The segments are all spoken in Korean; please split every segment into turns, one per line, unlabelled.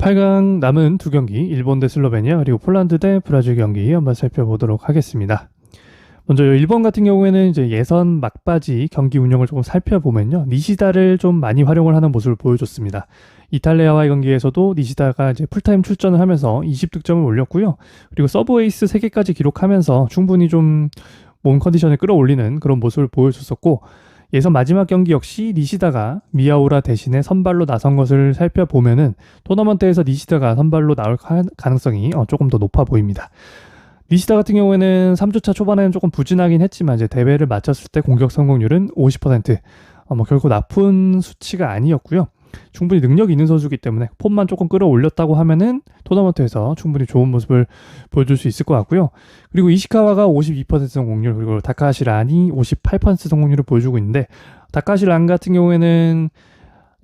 8강 남은 두 경기, 일본 대 슬로베니아 그리고 폴란드 대 브라질 경기 한번 살펴보도록 하겠습니다. 먼저 일본 같은 경우에는 이제 예선 막바지 경기 운영을 조금 살펴보면요. 니시다를 좀 많이 활용을 하는 모습을 보여줬습니다. 이탈리아와의 경기에서도 니시다가 이제 풀타임 출전을 하면서 20득점을 올렸고요. 그리고 서브 에이스 3개까지 기록하면서 충분히 좀 몸 컨디션을 끌어올리는 그런 모습을 보여줬었고 예선 마지막 경기 역시 니시다가 미야오라 대신에 선발로 나선 것을 살펴보면은 토너먼트에서 니시다가 선발로 나올 가능성이 어, 조금 더 높아 보입니다. 니시다 같은 경우에는 3주차 초반에는 조금 부진하긴 했지만 이제 대회를 마쳤을 때 공격 성공률은 50%. 어, 뭐 결코 나쁜 수치가 아니었고요. 충분히 능력이 있는 선수기 때문에 폼만 조금 끌어올렸다고 하면은 토너먼트에서 충분히 좋은 모습을 보여줄 수 있을 것 같고요. 그리고 이시카와가 52% 성공률 그리고 다카시 란이 58% 성공률을 보여주고 있는데 다카시 란 같은 경우에는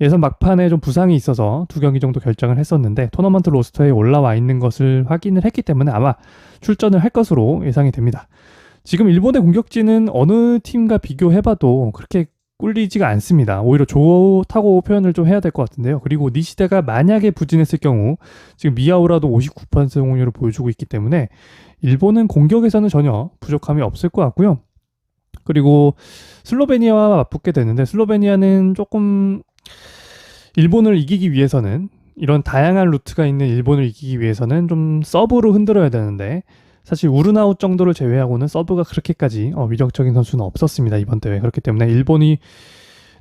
예선 막판에 좀 부상이 있어서 두 경기 정도 결정을 했었는데 토너먼트 로스터에 올라와 있는 것을 확인을 했기 때문에 아마 출전을 할 것으로 예상이 됩니다. 지금 일본의 공격진은 어느 팀과 비교해봐도 그렇게 꿀리지가 않습니다. 오히려 좋다고 표현을 좀 해야 될 것 같은데요. 그리고 니시대가 만약에 부진했을 경우 지금 미야오라도 59% 성공률을 보여주고 있기 때문에 일본은 공격에서는 전혀 부족함이 없을 것 같고요. 그리고 슬로베니아와 맞붙게 되는데 슬로베니아는 조금 일본을 이기기 위해서는 이런 다양한 루트가 있는 일본을 이기기 위해서는 좀 서브로 흔들어야 되는데 사실 우르나웃 정도를 제외하고는 서브가 그렇게까지 어, 위력적인 선수는 없었습니다 이번 대회. 그렇기 때문에 일본이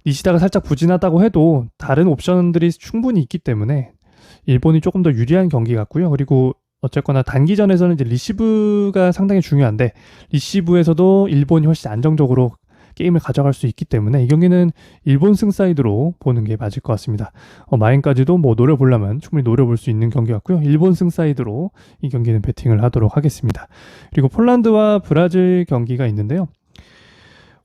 니시다가 살짝 부진하다고 해도 다른 옵션들이 충분히 있기 때문에 일본이 조금 더 유리한 경기 같고요. 그리고 어쨌거나 단기전에서는 이제 리시브가 상당히 중요한데 리시브에서도 일본이 훨씬 안정적으로 게임을 가져갈 수 있기 때문에 이 경기는 일본 승 사이드로 보는 게 맞을 것 같습니다. 어, 마인까지도 뭐 노려보려면 충분히 노려볼 수 있는 경기 같고요. 일본 승 사이드로 이 경기는 배팅을 하도록 하겠습니다. 그리고 폴란드와 브라질 경기가 있는데요.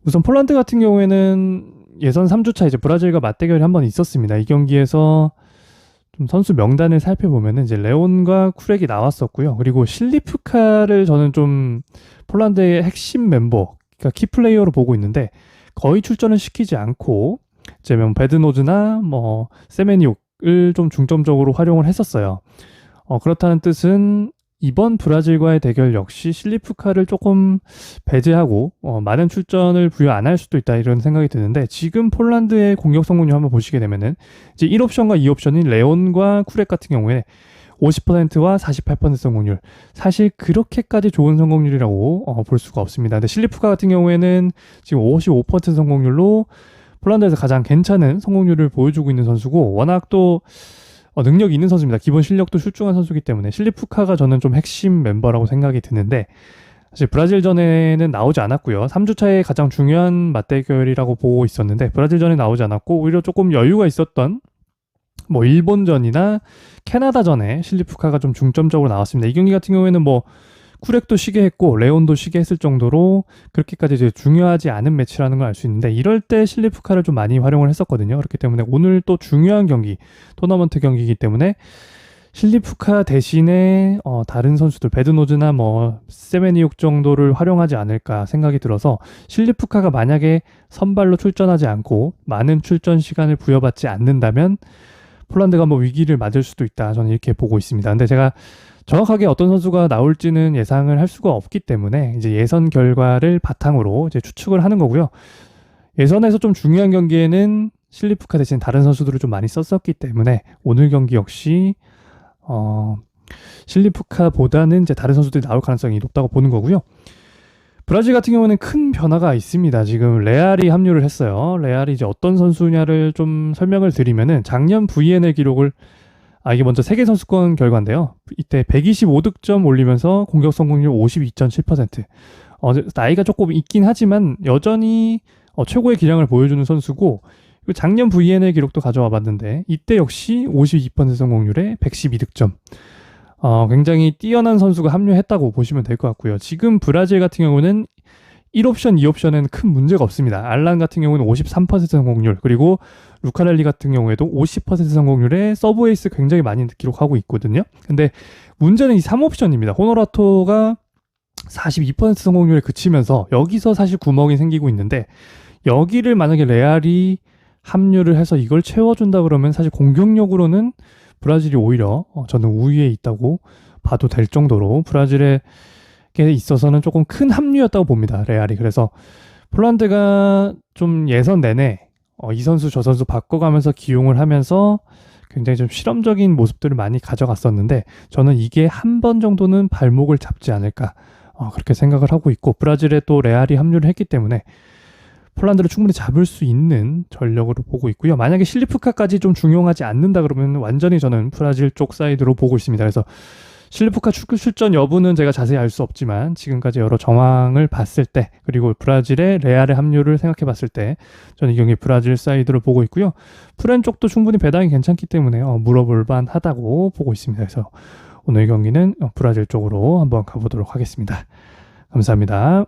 우선 폴란드 같은 경우에는 예선 3주차 이제 브라질과 맞대결이 한 번 있었습니다. 이 경기에서 좀 선수 명단을 살펴보면은 이제 레온과 쿠렉이 나왔었고요. 그리고 실리프카를 저는 좀 폴란드의 핵심 멤버 그러니까 키플레이어로 보고 있는데 거의 출전을 시키지 않고 뭐 배드노즈나 뭐 세메니옥을 좀 중점적으로 활용을 했었어요. 어, 그렇다는 뜻은 이번 브라질과의 대결 역시 실리프카를 조금 배제하고 어, 많은 출전을 부여 안 할 수도 있다 이런 생각이 드는데 지금 폴란드의 공격 성공률 한번 보시게 되면은 이제 1옵션과 2옵션인 레온과 쿠렉 같은 경우에 50%와 48% 성공률. 사실 그렇게까지 좋은 성공률이라고 어, 볼 수가 없습니다. 근데 실리프카 같은 경우에는 지금 55% 성공률로 폴란드에서 가장 괜찮은 성공률을 보여주고 있는 선수고 워낙 또 어, 능력이 있는 선수입니다. 기본 실력도 출중한 선수기 때문에 실리프카가 저는 좀 핵심 멤버라고 생각이 드는데 사실 브라질전에는 나오지 않았고요. 3주차에 가장 중요한 맞대결이라고 보고 있었는데 브라질전에 나오지 않았고 오히려 조금 여유가 있었던 뭐 일본전이나 캐나다전에 실리프카가 좀 중점적으로 나왔습니다. 이 경기 같은 경우에는 뭐 쿠렉도 쉬게 했고 레온도 쉬게 했을 정도로 그렇게까지 이제 중요하지 않은 매치라는 걸 알 수 있는데 이럴 때 실리프카를 좀 많이 활용을 했었거든요. 그렇기 때문에 오늘 또 중요한 경기 토너먼트 경기이기 때문에 실리프카 대신에 어, 다른 선수들 베드노즈나 뭐 세메니욱 정도를 활용하지 않을까 생각이 들어서 실리프카가 만약에 선발로 출전하지 않고 많은 출전 시간을 부여받지 않는다면 폴란드가 뭐 위기를 맞을 수도 있다. 저는 이렇게 보고 있습니다. 근데 제가 정확하게 어떤 선수가 나올지는 예상을 할 수가 없기 때문에 이제 예선 결과를 바탕으로 이제 추측을 하는 거고요. 예선에서 좀 중요한 경기에는 실리프카 대신 다른 선수들을 좀 많이 썼었기 때문에 오늘 경기 역시 어 실리프카보다는 이제 다른 선수들이 나올 가능성이 높다고 보는 거고요. 브라질 같은 경우는 큰 변화가 있습니다. 지금 레알이 합류를 했어요. 레알이 이제 어떤 선수냐를 좀 설명을 드리면은 작년 VNL 기록을 아 이게 먼저 세계 선수권 결과인데요. 이때 125득점 올리면서 공격 성공률 52.7%. 어, 나이가 조금 있긴 하지만 여전히 어, 최고의 기량을 보여주는 선수고 작년 VNL 기록도 가져와 봤는데 이때 역시 52% 성공률에 112득점. 어, 굉장히 뛰어난 선수가 합류했다고 보시면 될 것 같고요. 지금 브라질 같은 경우는 1옵션, 2옵션은 큰 문제가 없습니다. 알란 같은 경우는 53% 성공률, 그리고 루카렐리 같은 경우에도 50% 성공률에 서브 에이스 굉장히 많이 기록하고 있거든요. 근데 문제는 이 3옵션입니다. 호노라토가 42% 성공률에 그치면서 여기서 사실 구멍이 생기고 있는데 여기를 만약에 레알이 합류를 해서 이걸 채워준다 그러면 사실 공격력으로는 브라질이 오히려 어, 저는 우위에 있다고 봐도 될 정도로 브라질에 있어서는 조금 큰 합류였다고 봅니다. 레알이. 그래서 폴란드가 좀 예선 내내 어, 이 선수 저 선수 바꿔가면서 기용을 하면서 굉장히 좀 실험적인 모습들을 많이 가져갔었는데 저는 이게 한 번 정도는 발목을 잡지 않을까 어, 그렇게 생각을 하고 있고 브라질에 또 레알이 합류를 했기 때문에 폴란드를 충분히 잡을 수 있는 전력으로 보고 있고요. 만약에 실리프카까지 좀 중용하지 않는다 그러면 완전히 저는 브라질 쪽 사이드로 보고 있습니다. 그래서 실리프카 축구 출전 여부는 제가 자세히 알 수 없지만 지금까지 여러 정황을 봤을 때 그리고 브라질의 레알의 합류를 생각해 봤을 때 저는 이 경기 브라질 사이드로 보고 있고요. 프렌 쪽도 충분히 배당이 괜찮기 때문에 어, 물어볼 만하다고 보고 있습니다. 그래서 오늘 경기는 어, 브라질 쪽으로 한번 가보도록 하겠습니다. 감사합니다.